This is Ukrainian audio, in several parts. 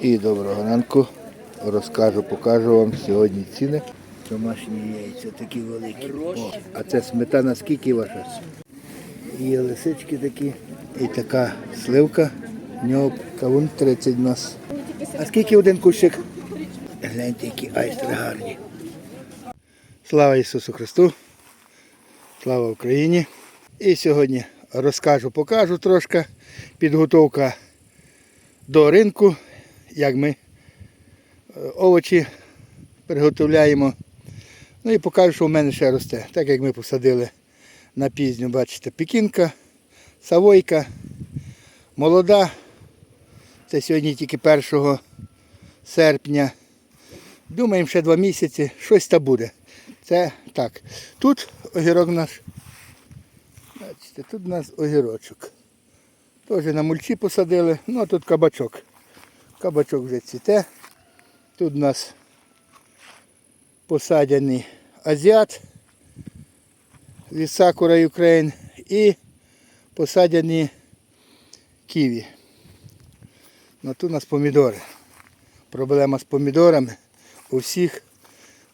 І доброго ранку. Розкажу, покажу вам сьогодні ціни. Домашні яйця такі великі. О, а це сметана скільки ваша? І лисички такі. І така сливка. В нього кавун 30 в нас. А скільки один кущик? Гляньте, які айстри гарні. Слава Ісусу Христу! Слава Україні! І сьогодні розкажу, покажу трошки підготовка до ринку, як ми е, овочі приготовляємо. Ну і покажу, що в мене ще росте. Так як ми посадили на пізню, бачите, пекінка, савойка, молода. Це сьогодні тільки 1 серпня. Думаємо, ще два місяці, щось та буде. Це так. Тут огірок наш. Бачите, тут у нас огірочок. Теж на мульчі посадили, ну а тут кабачок. Кабачок вже цвіте. Тут у нас посадяний азіат від Сакура Ukraine і посадяні ківі. Ну тут у нас помідори. Проблема з помідорами. У всіх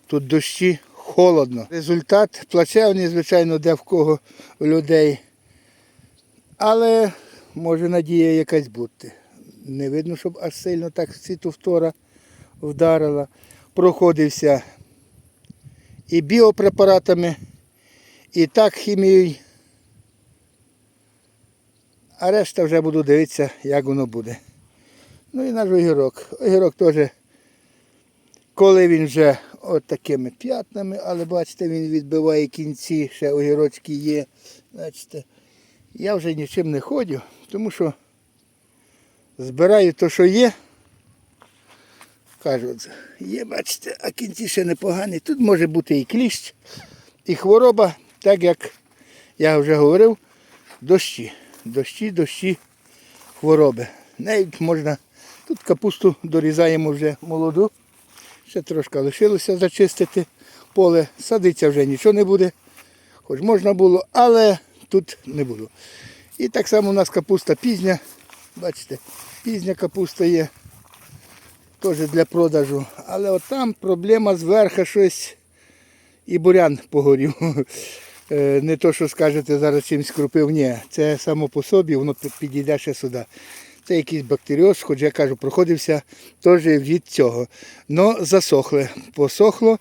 тут дощі холодно. Результат плачевний, звичайно, де в кого у людей. Але може надія якась бути. Не видно, щоб аж сильно так світовтора вдарила. Проходився і біопрепаратами, і так хімією. А решта вже буду дивитися, як воно буде. Ну і наш огірок. Огірок теж, коли він вже от такими п'ятнами, але бачите, він відбиває кінці, ще огірочки є. Бачите, я вже нічим не ходю, тому що збираю те, що є. Кажуть, є, бачите, а кінці ще непогані. Тут може бути і кліщ, і хвороба, так як я вже говорив, дощі. Дощі, дощі, хвороби. Навіть можна, тут капусту дорізаємо вже молоду. Ще трошки лишилося зачистити поле. Садиться вже нічого не буде. Хоч можна було, але тут не буду. І так само у нас капуста пізня. Бачите, пізня капуста є. Теж для продажу. Але от там проблема зверху щось і бурян погорів. Е, Не то, що скажете, зараз чимось крупив. Ні, це само по собі, воно підійде ще сюди. Це якийсь бактеріоз, хоч я кажу, проходився теж від цього. Но засохле. Посохло,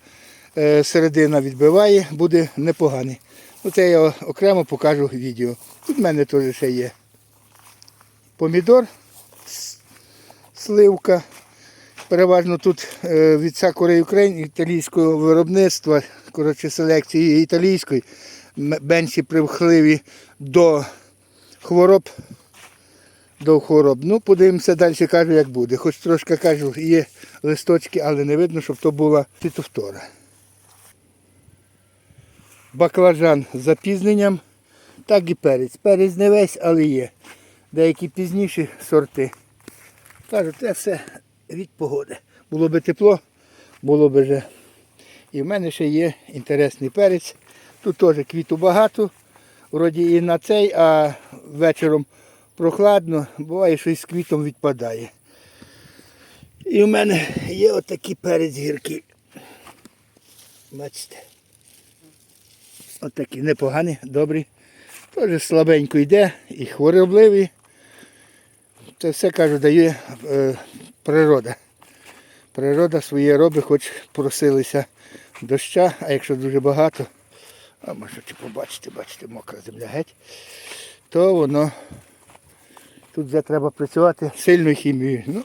е, середина відбиває, буде непоганий. Ну, це я окремо покажу відео. Тут в мене теж ще є помідор, сливка. Переважно тут е, від Сакури Україн італійського виробництва, коротше, селекції італійської, менші привхливі до хвороб. До хвороб. Ну, подивимося далі, кажу, як буде. Хоч трошки кажу, є листочки, але не видно, щоб то була фітофтора. Баклажан з запізненням, так і перець. Перець не весь, але є. Деякі пізніші сорти. Кажуть, це все від погоди. Було би тепло, було б вже. І в мене ще є інтересний перець. Тут теж квіту багато. Вроді і на цей, а вечором прохладно, буває, що і з квітом відпадає. І в мене є отакий перець гіркий. Бачите. Отакий непоганий, добрий. Теж слабенько йде і хворобливий. Це все, кажу, дає е, природа. Природа своє робить, хоч просилися доща, а якщо дуже багато, а можете побачити, бачите, мокра земля геть, то воно тут вже треба працювати сильною хімією. Ну,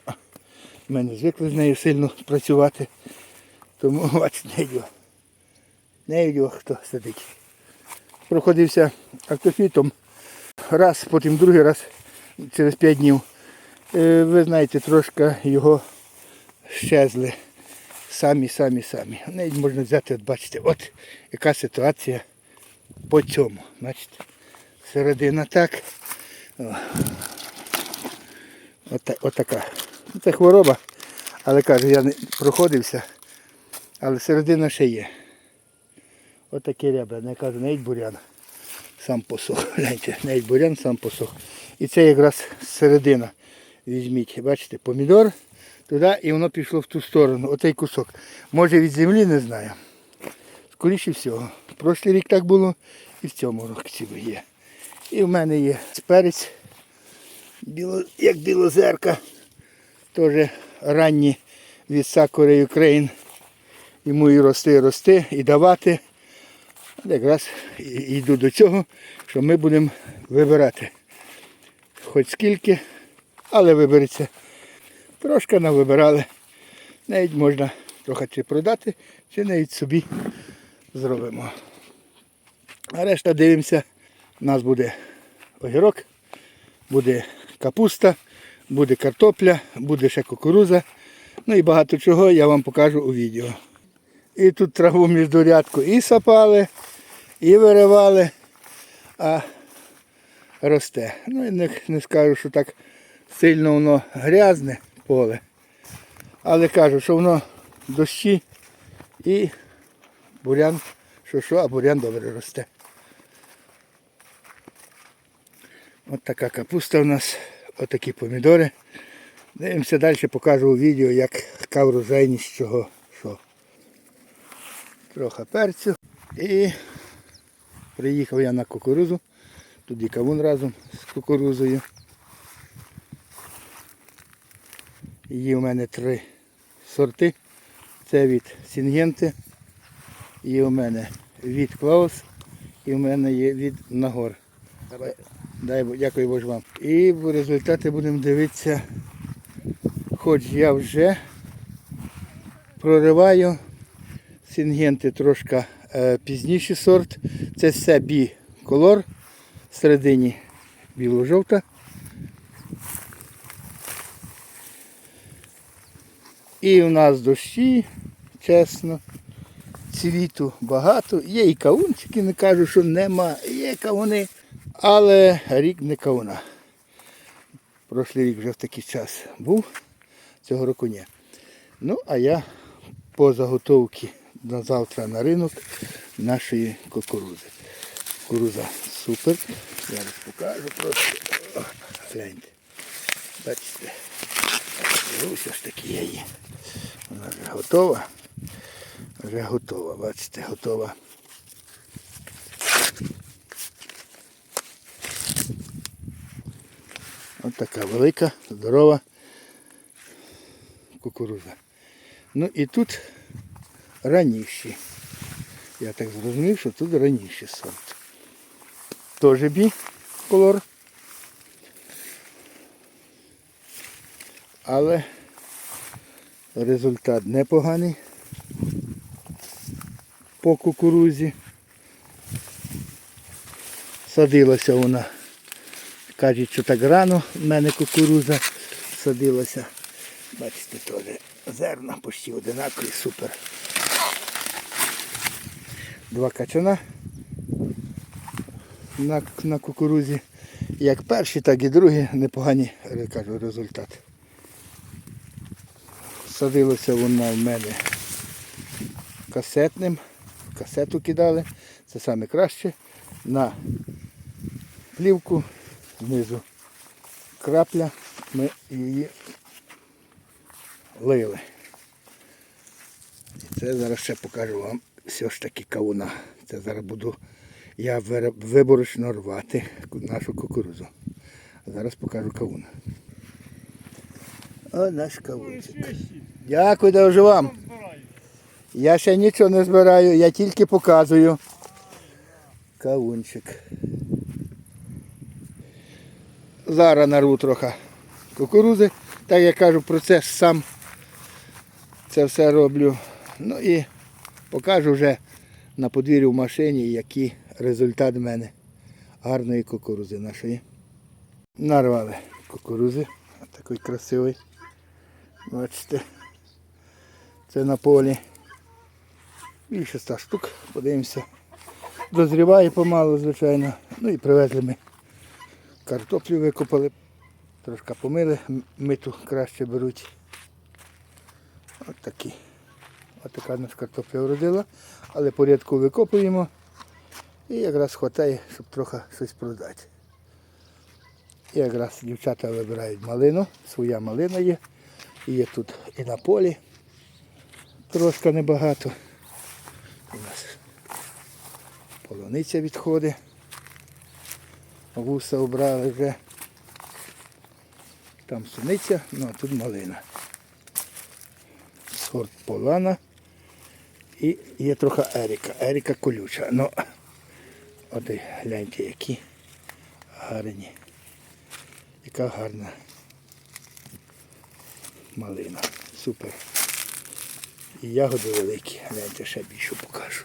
ми не звикли з нею сильно працювати. Тому бачите, не йду. Не йду, хто сидить. Проходився автофітом раз, потім другий раз через 5 днів. Е, Ви знаєте, трошки його щезли. Самі, самі, самі. Навіть можна взяти, от бачите, от яка ситуація по цьому. Бачите? Середина так. От, от така. Це хвороба, але кажу, я не проходився, але середина ще є. Отакі ребра, я кажу, навіть бурян сам посох. Гляньте, навіть бурян сам посох. І це якраз середина. Візьміть, бачите, помідор туди і воно пішло в ту сторону, отей кусок. Може від землі, не знаю. Скоріше всього. Прошлий рік так було і в цьому році є. І в мене є перець, біло, як білозерка, теж ранні від Сакури Україн. Йому і рости, і рости, і давати. От якраз йду до цього, що ми будемо вибирати. Хоч скільки, але вибереться. Трошки навибирали. Навіть можна трохи чи продати, чи навіть собі зробимо. А решта дивимося, у нас буде огірок, буде капуста, буде картопля, буде ще кукуруза. Ну і багато чого я вам покажу у відео. І тут траву між рядку і сапали, і виривали, а росте. Ну і не, не скажу, що так сильно воно грязне поле. Але кажу, що воно дощі і бурян, що що, а бурян добре росте. От така капуста у нас, отакі помідори. Дивимося далі, покажу у відео, як яка врожайність чого що. Трохи перцю. І приїхав я на кукурузу. Тут і кавун разом з кукурузою. Є у мене три сорти. Це від Сінгенти, є у мене від Клаус і у мене є від Нагор. Дай, дякую Боже вам. І в результаті будемо дивитися, хоч я вже прориваю Сінгенти трошки е, пізніший сорт. Це все бі колор. Всередині біло-жовта. І у нас дощі, чесно, цвіту багато. Є і кавунчики, не кажу, що нема. Є кавуни, але рік не кавуна. Прошлий рік вже в такий час був, цього року ні. Ну, а я по заготовці на завтра на ринок нашої кукурузи. Кукуруза супер. Зараз покажу просто. Гляньте. Бачите. Ось ось такі я є. Вона вже готова. Вже готова, бачите, готова. Ось така велика, здорова кукуруза. Ну і тут раніші. Я так зрозумів, що тут раніший сорт. Теж бі колор. Але результат непоганий по кукурузі. Садилася вона. Кажуть, що так рано в мене кукуруза садилася. Бачите, теж зерна почти одинакові, супер. Два качана на, на кукурузі. Як перші, так і другі непогані кажу, результат. Садилося вона в мене касетним. Касету кидали. Це саме краще. На плівку знизу крапля. Ми її лили. І це зараз ще покажу вам все ж таки кавуна. Це зараз буду я виборочно рвати нашу кукурузу. А зараз покажу кавун. О, наш кавунчик. Дякую дуже вам. Я ще нічого не збираю, я тільки показую. Кавунчик. Зараз нарву трохи кукурузи. Так я кажу, процес сам це все роблю. Ну і покажу вже на подвір'ї в машині, який результат в мене гарної кукурузи нашої. Нарвали кукурузи. Такий красивий. Бачите. Це на полі. Більше ста штук. Подивимося. Дозріває помалу, звичайно. Ну і привезли ми картоплю викопали. Трошки помили, миту краще беруть. От такі. От така нас картопля вродила. Але порядку викопуємо. І якраз вистачає, щоб трохи щось продати. І якраз дівчата вибирають малину, своя малина є. Є тут і на полі. Трошки небагато. У нас полуниця відходить. Вуса обрали вже. Там суниця, ну а тут малина. Сорт полана. І є трохи Еріка. Еріка колюча. Ну, от гляньте, які гарні. Яка гарна малина. Супер. І ягоди великі. Гляньте, ще більше покажу.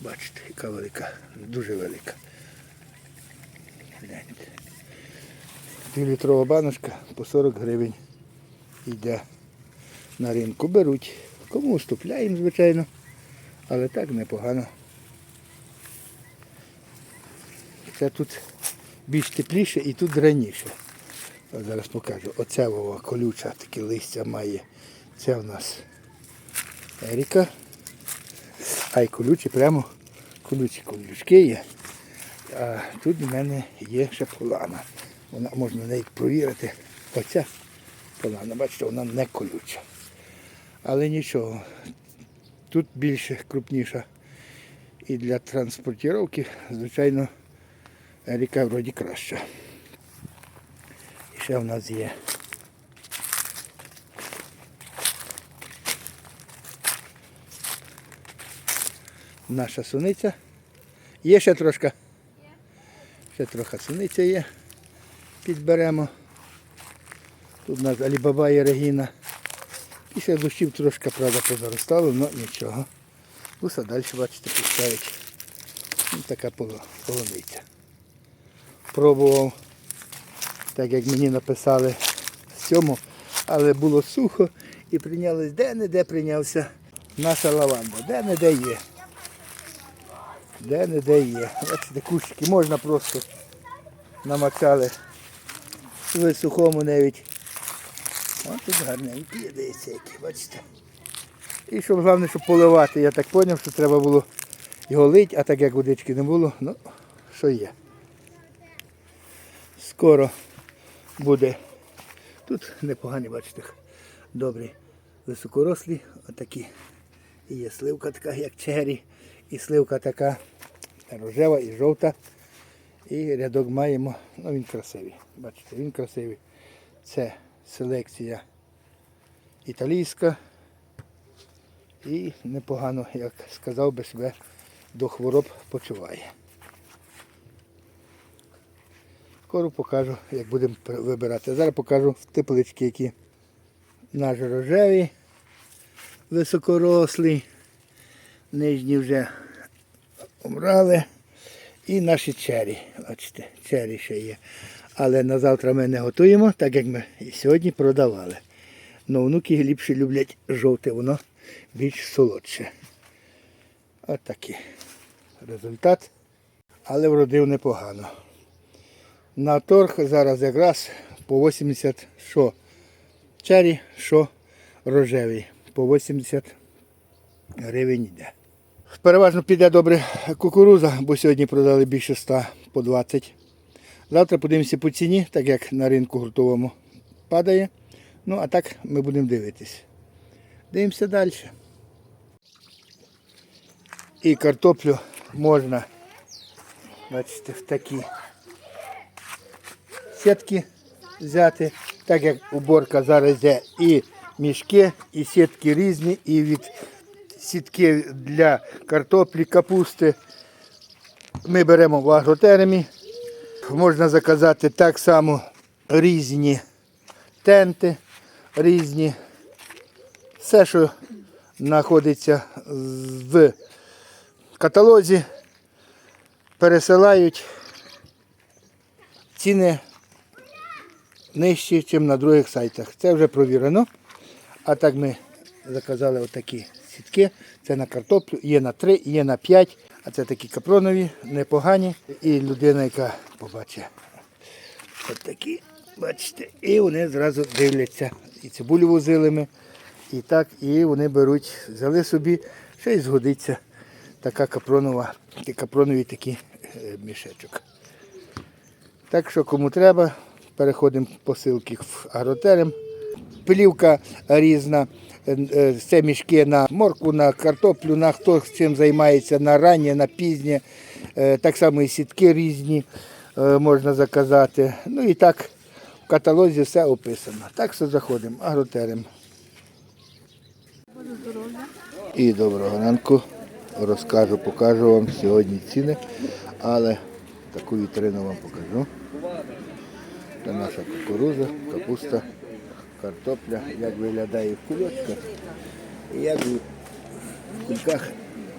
Бачите, яка велика, дуже велика. Гляньте. Півлітрова баночка по 40 гривень йде на ринку. Беруть. Кому уступляємо, звичайно, але так непогано. Це тут більш тепліше і тут раніше. Зараз покажу. Оця вова колюча, таке листя має. Це в нас Еріка. А й колючі прямо колючі колючки є. А тут в мене є ще полана. Вона можна навіть провірити. Оця полана, бачите, вона не колюча. Але нічого. Тут більше крупніша. І для транспортування, звичайно, Еріка вроді краща. Ще в нас є. Наша суниця. Є ще трошки? Ще трохи суниця є. Підберемо. Тут у нас Алібаба і Регіна. Після дощів трошки, правда, позаростало, але нічого. Уса далі, бачите, пускають. Ось така поло- полуниця. Пробував, так як мені написали в цьому, але було сухо і прийнялось де-не-де прийнявся наша лаванда. Де-не-де є. Де-не-де є. Бачите, кущики можна просто намакали в сухому навіть. Ось тут гарненькі є, які, бачите. І щоб головне, щоб поливати, я так зрозумів, що треба було його лити, а так як водички не було, ну, що є. Скоро буде. Тут непогані, бачите, добрі високорослі, отакі. І є сливка така, як чері, і сливка така рожева і жовта. І рядок маємо, ну він красивий. Бачите, він красивий. Це селекція італійська. І непогано, як сказав би себе, до хвороб почуває. Скоро покажу, як будемо вибирати. Зараз покажу теплички, які наш рожеві, високорослі, нижні вже обрали. І наші чері. Бачите, чері ще є. Але на завтра ми не готуємо, так як ми і сьогодні продавали. Но внуки ліпше люблять жовте, воно більш солодше. От результат. Але вродив непогано. На торг зараз якраз по 80 що чері, що рожевий. По 80 гривень йде. Переважно піде добре кукуруза, бо сьогодні продали більше 100 по 20. Завтра подивимося по ціні, так як на ринку гуртовому падає. Ну, а так ми будемо дивитись. Дивимося далі. І картоплю можна, бачите, в такі сітки взяти, так як уборка зараз йде і мішки, і сітки різні, і від сітки для картоплі, капусти. Ми беремо в агротермі. Можна заказати так само різні тенти, різні. Все, що знаходиться в каталозі, пересилають ціни нижчі, ніж на других сайтах. Це вже провірено. А так ми заказали отакі сітки. Це на картоплю, є на 3, є на 5. А це такі капронові, непогані. І людина, яка побачить от бачите, і вони зразу дивляться. І цибулю возили ми. І так, і вони беруть, взяли собі, ще й згодиться така капронова, такі капронові е, мішечок. Так що кому треба, переходимо посилки в агротерем. плівка різна. е, е, Це мішки на морку, на картоплю, на хто чим займається, на раннє, на пізнє. Е, Так само і сітки різні можна заказати. Ну і так в каталозі все описано. Так що заходимо, агротерем. І доброго ранку. Розкажу, покажу вам сьогодні ціни, але таку вітрину вам покажу. Це наша кукуруза, капуста, картопля, як виглядає в кульочках, і як в кульках,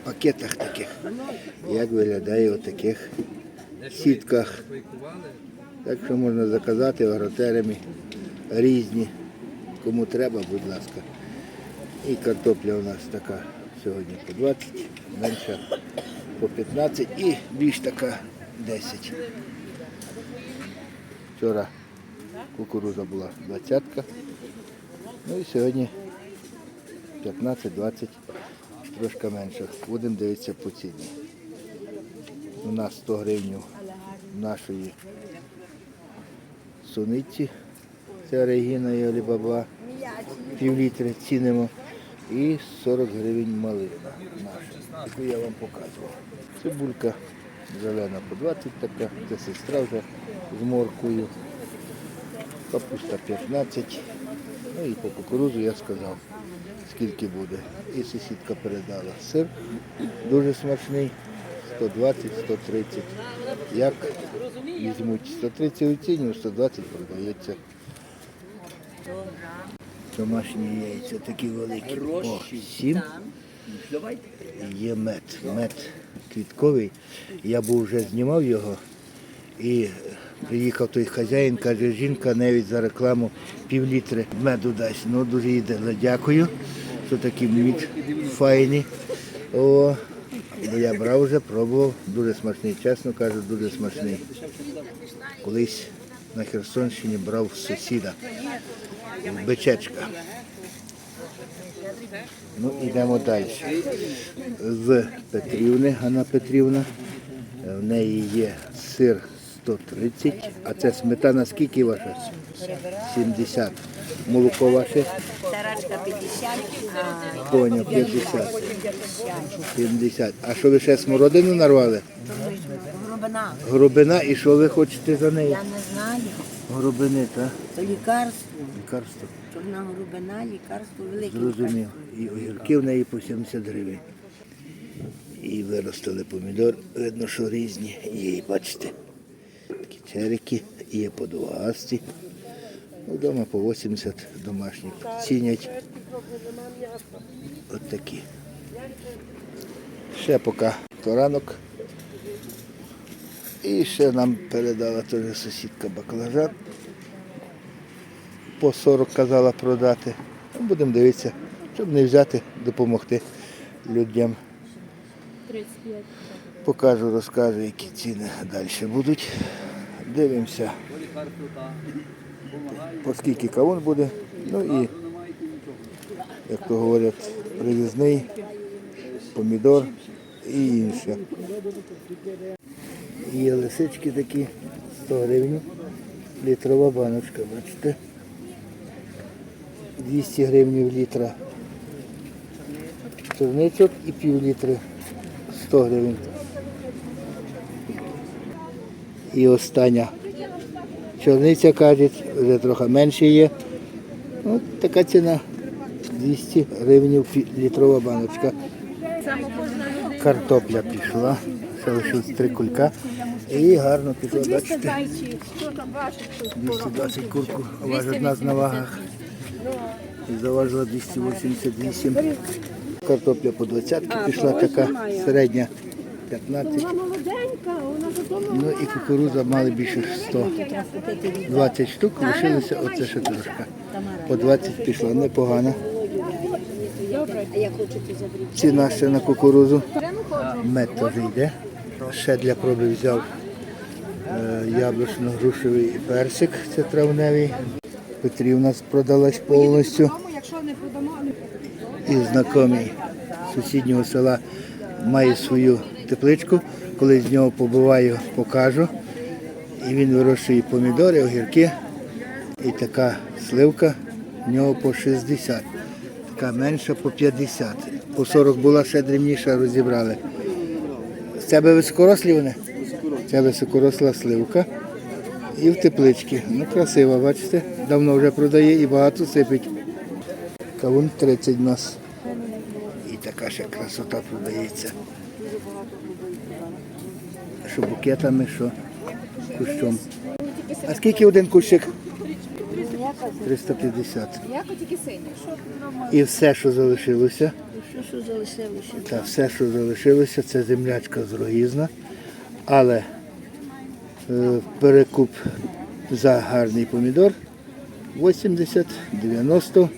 пакетах таких, як виглядає в таких сітках. Так що можна заказати в агротеремі різні. Кому треба, будь ласка. І картопля у нас така сьогодні по 20, менша по 15 і більш така 10. Вчора кукуруза була 20. Ну і сьогодні 15-20, трошки менше. Будемо дивитися по ціні. У нас 100 гривень нашої суниці. Це Регіна і Алібаба. Пів літри цінимо. І 40 гривень малина наша, яку я вам показував. Цибулька зелена по 20 така, це сестра вже з моркою. Капуста 15. Ну і по кукурузу я сказав, скільки буде. І сусідка передала. Сир дуже смачний, 120-130. Як візьмуть 130 у ціні, 120 продається. Домашні яйця такі великі. По 7. Є мед. Мед квітковий. Я був вже знімав його і приїхав той хазяїн, каже, жінка навіть за рекламу пів літри меду дасть. Ну дуже їй дякую, що такі мід файні. О, я брав вже, пробував, дуже смачний, чесно кажу, дуже смачний. Колись на Херсонщині брав сусіда. Бичечка. Ну, йдемо далі. З Петрівни, Ганна Петрівна. В неї є сир 130, а це сметана скільки ваша? 70. Молоко ваше? Тарачка 50, а Поняв, 50. 70. А що ви ще смородину нарвали? Грубина і що ви хочете за неї? Я не знаю. Грубини, так? То лікарство. Лікарство. Чорна глибина, лікарство велике. Зрозумів. І огірки в неї по 70 гривень. І виростили помідор. Видно, що різні. Є, бачите, такі є по двадцять. Вдома по 80 домашні цінять. От такі. Ще поки то ранок. І ще нам передала теж сусідка баклажан. По 40 казала продати. Ну, Будемо дивитися, щоб не взяти, допомогти людям. Покажу, розкажу, які ціни далі будуть. Дивимося, по скільки кавун буде. Ну і, як то говорять, привізний, помідор і інше. Є лисички такі, 100 гривень, літрова баночка, бачите. 200 гривень літра. Чорничок і пів літри 100 гривень. І остання чорниця, кажуть, вже трохи менше є. От така ціна 200 гривень літрова баночка. Картопля пішла, ще лишилось три кулька. І гарно пішла, бачите. 220 курку важить одна на вагах. І заважила 288. Картопля по 20 пішла така, середня 15. Ну і кукуруза мали більше 100. 20 штук, лишилося оце ще трошки. По 20 пішла, непогано. Ціна ще на кукурузу. Мед теж йде. Ще для проби взяв е, яблучно-грушевий персик, це травневий. Петрівна продалась повністю. І знайомий сусіднього села має свою тепличку. Коли з нього побуваю, покажу. І він вирощує помідори, огірки. І така сливка в нього по 60. Така менша по 50. По 40 була ще дрібніша, розібрали. З тебе високорослі вони? Це високоросла сливка. І в тепличці. Ну, красива, бачите? Давно вже продає і багато сипить. Кавун 30 в нас. І така ще красота продається. Що букетами, що кущом. А скільки один кущик? 350. Як тільки сині? І все, що залишилося, Що, залишилося? та все, що залишилося, це землячка з рогізна. Але е, перекуп за гарний помідор 80, 90,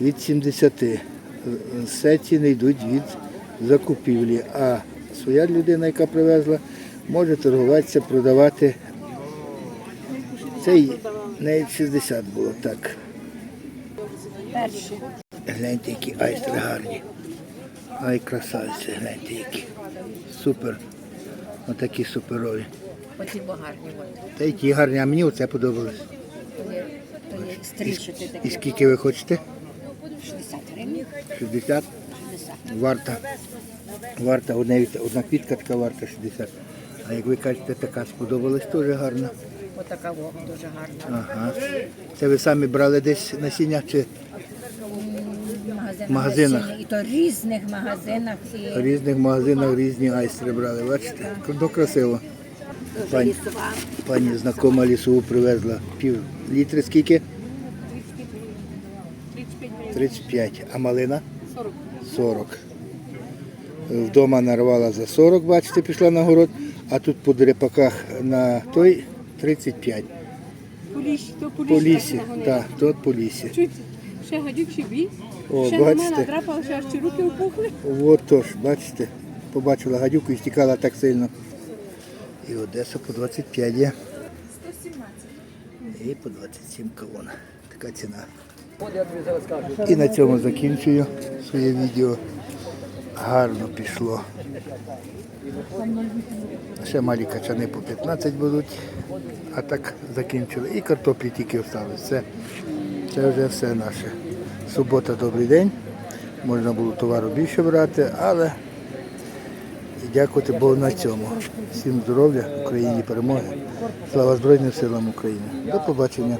від 70. Е, Все ціни йдуть від закупівлі. А своя людина, яка привезла, може торгуватися, продавати. Цей навіть 60 було так. Гляньте, які айстри гарні. Ай, красавці, гляньте які. Супер. Отакі суперові. Оці гарні. Та й ті гарні, а мені оце подобалось. І скільки ви хочете? 60 гривень. 60? 60. Варта. Варта, одна, одна квітка така варта 60. А як ви кажете, така сподобалась, теж гарна. Отака во, дуже гарна. Ага. Це ви самі брали десь насіння чи В магазинах. І то різних магазинах. І в різних магазинах різні айстри брали. Бачите? Ну, красиво. Пані, лісова. пані знакома лісову привезла пів літри скільки? 35. А малина? 40. 40. Вдома нарвала за 40, бачите, пішла на город, а тут по дрепаках на той 35. По лісі, то по лісі. По лісі, так, тут по лісі. Чуть ще гадюк ще бій. О, ще на мене бачите? драпала, ще аж ці руки опухли. От тож, бачите, побачила гадюку і стікала так сильно. І Одеса по 25 є. І по 27 колона. Така ціна. І на цьому закінчую своє відео. Гарно пішло. Ще малі качани по 15 будуть, а так закінчили. І картоплі тільки осталось. Це, це вже все наше. Субота, добрий день. Можна було товару більше брати, але дякувати Богу на цьому. Всім здоров'я, Україні перемоги. Слава Збройним силам України. До побачення.